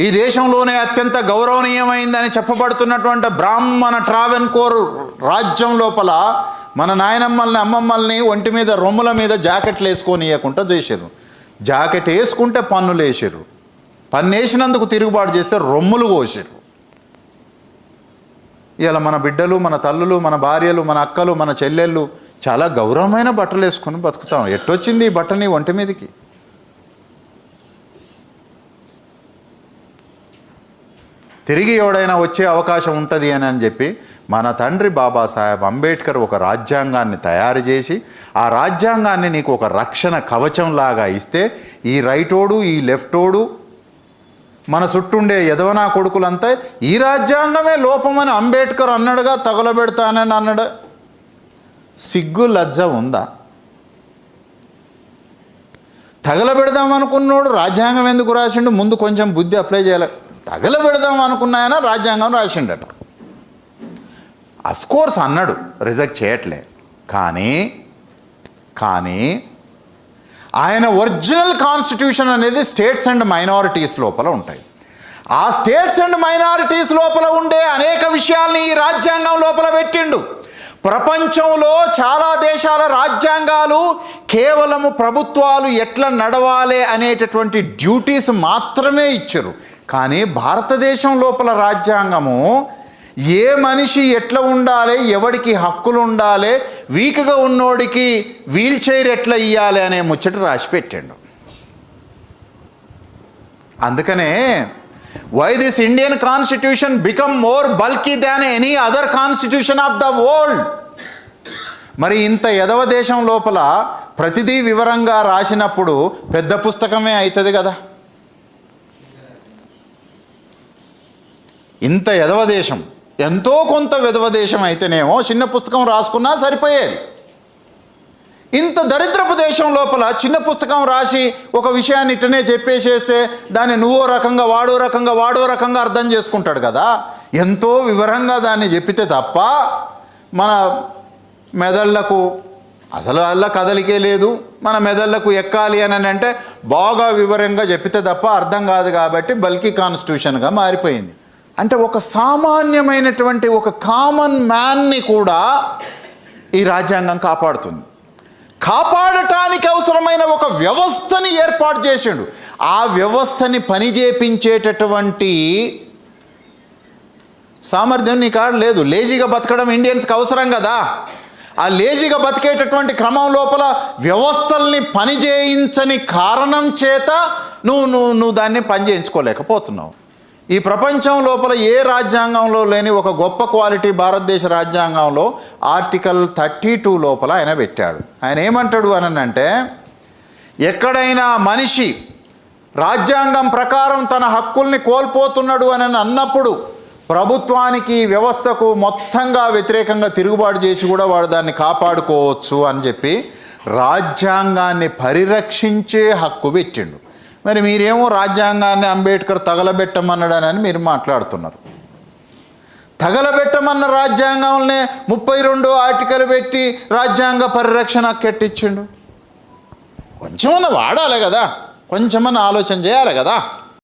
ఈ దేశంలోనే అత్యంత గౌరవనీయమైందని చెప్పబడుతున్నటువంటి బ్రాహ్మణ ట్రావెన్కోర్ రాజ్యం లోపల మన నాయనమ్మల్ని అమ్మమ్మల్ని ఒంటి మీద రొమ్ముల మీద జాకెట్లు వేసుకొని చేశారు. జాకెట్ వేసుకుంటే పన్నులు వేసారు పన్ను వేసినందుకు తిరుగుబాటు చేస్తే రొమ్ములు కోసారు ఇలా మన బిడ్డలు మన తల్లులు మన భార్యలు మన అక్కలు మన చెల్లెళ్ళు చాలా గౌరవమైన బట్టలు వేసుకొని బతుకుతాం. ఎట్టొచ్చింది ఈ బట్టని ఒంటి మీదకి? తిరిగి ఎవడైనా వచ్చే అవకాశం ఉంటుంది అని అని చెప్పి మన తండ్రి బాబాసాహెబ్ అంబేద్కర్ ఒక రాజ్యాంగాన్ని తయారు చేసి ఆ రాజ్యాంగాన్ని నీకు ఒక రక్షణ కవచంలాగా ఇస్తే ఈ రైటోడు ఈ లెఫ్టోడు మన చుట్టుండే యదవనా కొడుకులంతా ఈ రాజ్యాంగమే లోపమని అంబేద్కర్ అన్నాడుగా తగలబెడతానని అన్నాడు. సిగ్గు లజ్జ ఉందా? తగలబెడదాం అనుకున్నోడు రాజ్యాంగం ఎందుకు రాసిండు? ముందు కొంచెం బుద్ధి అప్లై చేయాలి. తగలబెడదాం అనుకున్నాయన రాజ్యాంగం రాసిండట. కోర్స్ అన్నాడు రిజెక్ట్ చేయట్లే. కానీ కానీ ఆయన ఒరిజినల్ కాన్స్టిట్యూషన్ అనేది స్టేట్స్ అండ్ మైనారిటీస్ లోపల ఉంటాయి. ఆ స్టేట్స్ అండ్ మైనారిటీస్ లోపల ఉండే అనేక విషయాల్ని ఈ రాజ్యాంగం లోపల పెట్టిండు. ప్రపంచంలో చాలా దేశాల రాజ్యాంగాలు కేవలము ప్రభుత్వాలు ఎట్లా నడవాలి అనేటటువంటి డ్యూటీస్ మాత్రమే ఇచ్చారు. కానీ భారతదేశం లోపల రాజ్యాంగము ఏ మనిషి ఎట్లా ఉండాలి ఎవడికి హక్కులు ఉండాలి వీక్గా ఉన్నోడికి వీల్ చైర్ ఎట్లా ఇవ్వాలి అనే ముచ్చట రాసి పెట్టాడు. అందుకనే why this Indian constitution become more bulky than any other constitution of the world మరి ఇంత ఎదవ దేశం లోపల ప్రతిదీ వివరంగా రాసినప్పుడు పెద్ద పుస్తకమే అవుతుంది కదా? ఇంత ఎదవ దేశం ఎంతో కొంత విధవ దేశం అయితేనేమో చిన్న పుస్తకం రాసుకున్నా సరిపోయేది. ఇంత దరిద్రపు దేశం లోపల చిన్న పుస్తకం రాసి ఒక విషయాన్ని ఇట్టనే చెప్పేసేస్తే దాన్ని నువ్వో రకంగా వాడో రకంగా వాడో రకంగా అర్థం చేసుకుంటాడు కదా. ఎంతో వివరంగా దాన్ని చెప్పితే తప్ప మన మెదళ్ళకు అసలు అల్ల కదలికే లేదు. మన మెదళ్ళకు ఎక్కాలి అని అంటే బాగా వివరంగా చెప్పితే తప్ప అర్థం కాదు కాబట్టి బల్కీ కాన్స్టిట్యూషన్గా మారిపోయింది. అంటే ఒక సామాన్యమైనటువంటి ఒక కామన్ మ్యాన్ని కూడా ఈ రాజ్యాంగం కాపాడుతుంది. కాపాడటానికి అవసరమైన ఒక వ్యవస్థని ఏర్పాటు చేసిండు. ఆ వ్యవస్థని పనిచేపించేటటువంటి సామర్థ్యం నీ కాడ లేదు. లేజీగా బతకడం ఇండియన్స్కి అవసరం కదా. ఆ లేజీగా బతికేటటువంటి క్రమం లోపల వ్యవస్థల్ని పనిచేయించని కారణం చేత నువ్వు నువ్వు నువ్వు దాన్ని పనిచేయించుకోలేకపోతున్నావు ఈ ప్రపంచం లోపల ఏ రాజ్యాంగంలో లేని ఒక గొప్ప క్వాలిటీ భారతదేశ రాజ్యాంగంలో ఆర్టికల్ థర్టీ టూ లోపల ఆయన పెట్టాడు. ఆయన ఏమంటాడు అని అంటే ఎక్కడైనా మనిషి రాజ్యాంగం ప్రకారం తన హక్కుల్ని కోల్పోతున్నాడు అని అన్నప్పుడు ప్రభుత్వానికి వ్యవస్థకు మొత్తంగా వ్యతిరేకంగా తిరుగుబాటు చేసి కూడా వాడు దాన్ని కాపాడుకోవచ్చు అని చెప్పి రాజ్యాంగాన్ని పరిరక్షించే హక్కు పెట్టిండు. మరి మీరేమో రాజ్యాంగాన్ని అంబేద్కర్ తగలబెట్టమన్నాడని మీరు మాట్లాడుతున్నారు. తగలబెట్టమన్న రాజ్యాంగంలోనే ముప్పై రెండు ఆర్టికల్ పెట్టి రాజ్యాంగ పరిరక్షణ కెట్టించిండు. కొంచెమన్నా వాడాలి కదా. కొంచెమన్నా ఆలోచన చేయాలి కదా.